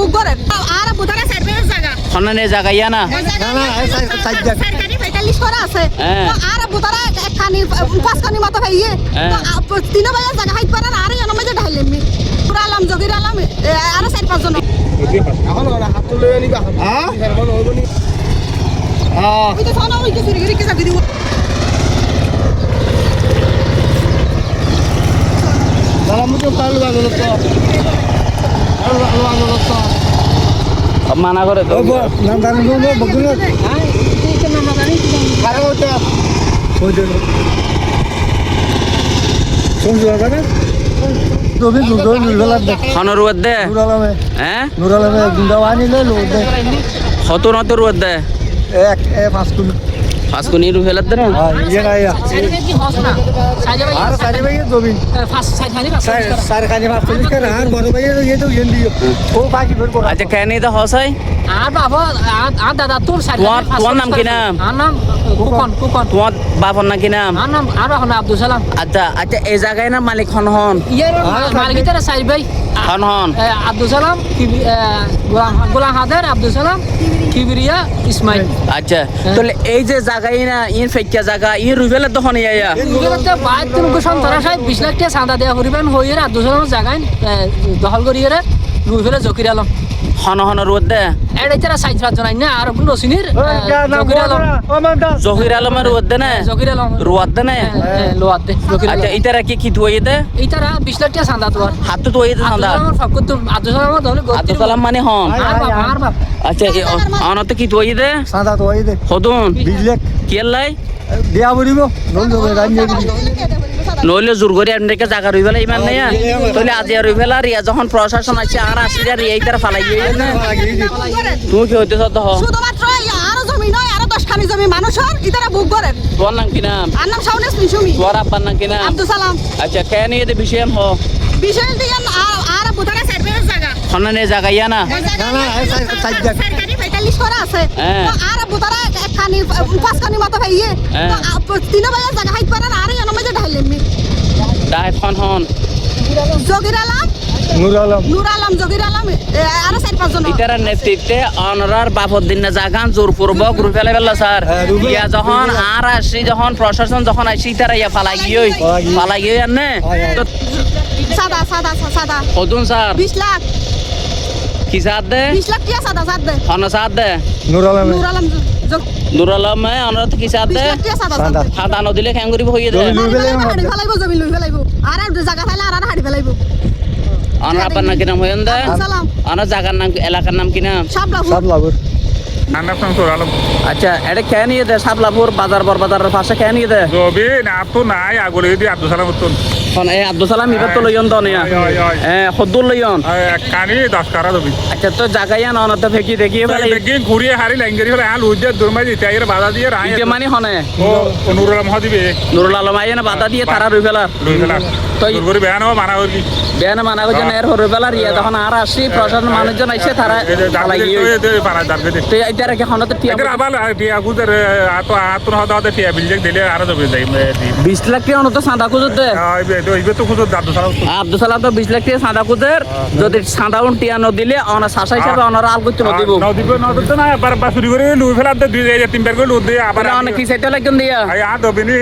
বুক করে আর বুধারা সার্ভিস জায়গা। খননে জায়গা ইয়া না? সরকারি পঁয়তাল্লিশ করা আছে। হ্যাঁ। তো আর বুধারা একখানি পাঁচখানি মতো ভাইয়ে হ্যাঁ। তিন ভাইয়া জায়গা হাইট পারেন আর এর মধ্যে ঢাইলেন মি। পুরা আলাম জগির আলাম আর চার পাঁচজন ওই তো থানা ওই তো চুরি করে কি চাবি দিব মানা করে তো। খনর রুয়াদ দে হ্যাঁ? কত নত রুয়াদ দে পাঁচ কোনি রু ফেলার দে না? আচ্ছা কেন এটা হসাই আর বাবা আর দাদা তোর তোমার- তোমার নাম কি নাম? আর নাম? কুকন কুকন। তোমার বাপর নাকি নাম? আর নাম আর বাবা আব্দুল সালাম। আচ্ছা আচ্ছা এই জায়গায় না মালিক খন হন? ইয়ার মালিক তারা সাইড ভাই। হন হন। এ, আব্দুল সালাম গোলাম গোলাম হায়দার আব্দুল সালাম। কিবরিয়া ইসমাইল। আচ্ছা তাহলে এই যে জায়গায় না ইন ফেকিয়া জায়গা ইন রুফেলের দখন ইয়া। বাইর তুমি সন্তরা সাহেব বিশ লাখ টাকা চাঁদা দেওয়া করিবেন হইয়ের আর দুজনের জায়গায় দখল করিয়ে ফেলে জকির আলম। হন হন রুয়াদ দে। এটা তারা সাইড পাঁচজন আইন না আর নসিনির জকির আলম। জহির আলমের রুয়াদ দে না। জকির আলম। রুয়াদ দে না। লোয়ার দে জকির আচ্ছা ইতারা কি কি তুই দে? এই তারা বিশ লাখ টাকা চাঁদা তোমার হাত তো তুই দে আব্দুল সান্দা সালাম ফাঁকুর তো আব্দুল সালাম দলে আব্দুল সালাম মানে হন। আর বাপ আর বাপ। আচ্ছা অনতে কি তুই দে? হদুন। কি লাই দিয়া বলিব। নইলে জোর করে আপনাকে জায়গা রই ফেলা ইমান নাই তাহলে আজি রই ফেলা রিয়া যখন প্রশাসন আছে আর আসি আর এই তারা ফালাই তুমি কি হইতে সত্য হ শুধুমাত্র আরও জমি নয় আরও দশখানি জমি মানুষের ইতারা বুক করেন। তোমার নাম কি নাম? আর নাম সাউনেস নিশুমি তোমার আব্বার নাম কি নাম? আব্দুল সালাম। আচ্ছা কেন এতে বিষয় হ বিশাল দিয়ে আর বুধারা সার্ভিস জায়গা। খননে জায়গা ইয়া না করা আছে। হ্যাঁ। তো আর বুধারা একখানি পাঁচখানি মতো ভাইয়ে হ্যাঁ। তিন ভাইয়া জায়গা হাইট পারেন আর এর মধ্যে ঢাইলেন মি ডাই খন হন। জগির আলাম? নুর আলম। নূর আলম জগির আলম আর চার পাঁচজন ইতার নেতৃত্বে অনরার বাপর দিন না জাগান জোরপূর্বক রুই ফেলে ফেলল স্যার। হ্যাঁ, ইয়া যখন আর আসি যখন প্রশাসন যখন আসি তারা ইয়া ফালাই গিয়ে ফালাই গিয়ে। ফালাই গিয়ে আর নে। তো সাদা সাদা সাদা। স্যার। বিশ লাখ। কি সাথ দে? বিশ লাখ টিয়া সাদা সাদ দে। হন সাথ দে। নুর আলম নূর আলম নুর কি সাথ দে? সাদা হাতা খেং করিব হইয়ে দে। জমি লুই ফেলে হাড়ি ফেলাইব জমি লুই ফেলাইব। আর জায়গা আর হাড়ি ফেলাইব। অনরা আপনার নাম কি নাম হইন দে? জায়গার নাম এলাকার নাম কি নাম সাবলা সব লাগুর আন্না আচ্ছা এটা খেয়ে নিয়ে দে সাবলাপুর বাজার বর বাজারের পাশে খেয়ে নিয়ে দে। জবি না তো নাই আগলে দি আব্দুল সালাম উত্তন এই আব্দুল সালাম এবার তো লইয়ন তো নিয়া হয়, সদ্দুর লইয়ন? কানি দশ কারা জবি আচ্ছা তো জায়গায় আন অনতে ফেকি দেখি ফেলাই বেগি ঘুরিয়ে হারি লাইঙ্গেরি হলে আলু উজ্জে দুরমাই দিতে আইরে বাধা দিয়ে রাই ইতে মানে হনে? ও নুর আলম হদিবে নুরুল আলম আইয়ে বাধা দিয়ে তারা রুই ফেলার। লুই ফেলা তো দূর করে বেয়ান মানা হলি বেয়ানে মানা করছে নের রুই ফেলার ইয়ে তখন আর আসি প্রশাসন মানুষজন আইসে তারা গিয়ে পারা দে তো টিয়া আবার টিয়া আতো হদা হদা টিয়া বিলজে দিলে আরও জবি যাই বিশ লাখ সাদা দে ইবে তো সালাম উত্তন আব্দুল সালাম তো। বিশ লাখ টাকা সাদা খুঁজের যদি সাদা উন টিয়া নদিলে অনা শাসা হিসাবে অনারা আল করতে নদিব নদীব নদীতে না এবার বা চুরি করে লুই ফেলা দুই তিনবার করে লুই দিয়ে আবার অনেক কি সেটা লাগেন দিয়া। আই আ দবিনি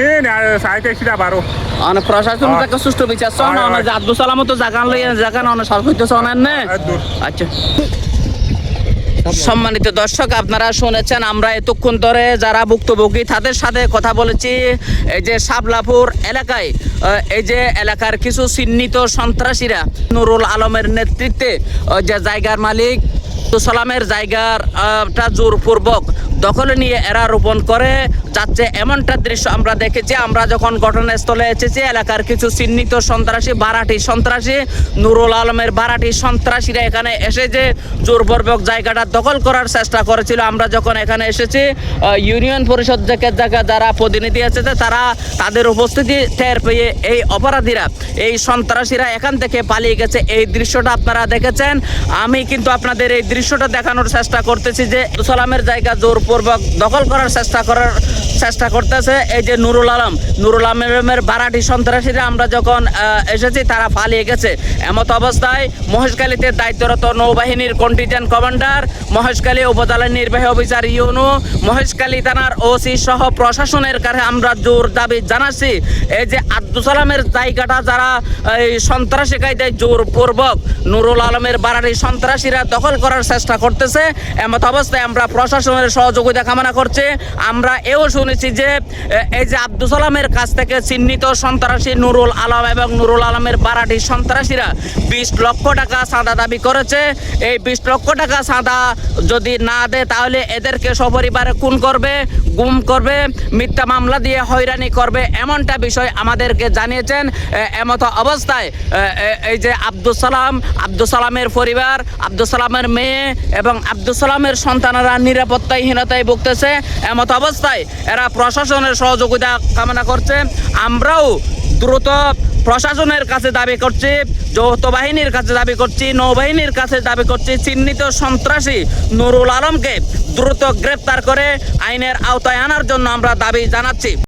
সাইতে এসে আবারও। অনেক প্রশাসন তাকে সুষ্ঠু বিচার হয়, আব্দুল সালাম তো জাগান লই জাগান অনেক সব হইতে শোনেন না। আচ্ছা। সম্মানিত দর্শক, আপনারা শুনেছেন, আমরা এতক্ষণ ধরে যারা ভুক্তভোগী, তাদের সাথে কথা বলেছি। এই যে সাবলাপুর এলাকায় এই যে এলাকার কিছু চিহ্নিত সন্ত্রাসীরা নুরুল আলমের নেতৃত্বে যে জায়গার মালিক সালামের জায়গার জোরপূর্বক দখলে নিয়ে এরা রোপণ করে, যাচ্ছে এমনটা দৃশ্য আমরা দেখেছি। আমরা যখন ঘটনাস্থলে এসেছি, এলাকার কিছু চিহ্নিত সন্ত্রাসী বারাটি সন্ত্রাসী, নুরুল আলমের বারাটি সন্ত্রাসীরা এখানে এসে যে জোরপূর্বক জায়গাটা দখল করার চেষ্টা করেছিল। আমরা যখন এখানে এসেছি ইউনিয়ন পরিষদ থেকে জায়গা যারা প্রতিনিধি এসেছে, তারা তাদের উপস্থিতি টের পেয়ে এই অপরাধীরা, এই সন্ত্রাসীরা এখান থেকে পালিয়ে গেছে। এই দৃশ্যটা আপনারা দেখেছেন। আমি কিন্তু আপনাদের এই দৃশ্যটা দেখানোর চেষ্টা করতেছি যে সালামের জায়গা জোর জোরপূর্বক দখল করার চেষ্টা করার চেষ্টা করতেছে। এই যে নুরুল আলম, নুরুল আলমের বারাটি সন্ত্রাসীরা আমরা যখন এসেছি, তারা পালিয়ে গেছে। এমত অবস্থায় মহেশখালীতে দায়িত্বরত নৌবাহিনীর কন্টিজেন্ট কমান্ডার মহেশখালী উপজেলার নির্বাহী অফিসার ইউনু, মহেশখালী থানার ওসি সহ প্রশাসনের কাছে আমরা জোর দাবি জানাচ্ছি। এই যে আব্দুল সালামের জায়গাটা যারা, এই সন্ত্রাসী কায়দায় জোরপূর্বক নুরুল আলমের বাড়ারি সন্ত্রাসীরা দখল করার চেষ্টা করতেছে, এমত অবস্থায় আমরা প্রশাসনের সহযোগিতা কামনা করছে। আমরা এও শুনেছি যে এই যে আব্দুল সালামের কাছ থেকে চিহ্নিত সন্ত্রাসী নুরুল আলম এবং নুরুল আলমের বারাটি সন্ত্রাসীরা বিশ লক্ষ টাকা চাঁদা দাবি করেছে। এই বিশ লক্ষ টাকা চাঁদা যদি না দেয়, তাহলে এদেরকে সপরিবারে খুন করবে। গুম করবে, মিথ্যা মামলা দিয়ে হয়রানি করবে, এমনটা বিষয় আমাদেরকে জানিয়েছেন এমত অবস্থায় এই যে আব্দুল সালাম আব্দুল সালামের পরিবার আব্দুল সালামের মেয়ে এবং আব্দুল সালামের সন্তানেরা নিরাপত্তাহীনতায় ভুগতেছে, এমত অবস্থায় এরা প্রশাসনের সহযোগিতা কামনা করছে। আমরাও দ্রুত প্রশাসনের কাছে দাবি করছি, যৌথ বাহিনীর কাছে দাবি করছি, নৌবাহিনীর কাছে দাবি করছি, চিহ্নিত সন্ত্রাসী নুরুল আলমকে দ্রুত গ্রেপ্তার করে আইনের আওতায় আনার জন্য আমরা দাবি জানাচ্ছি।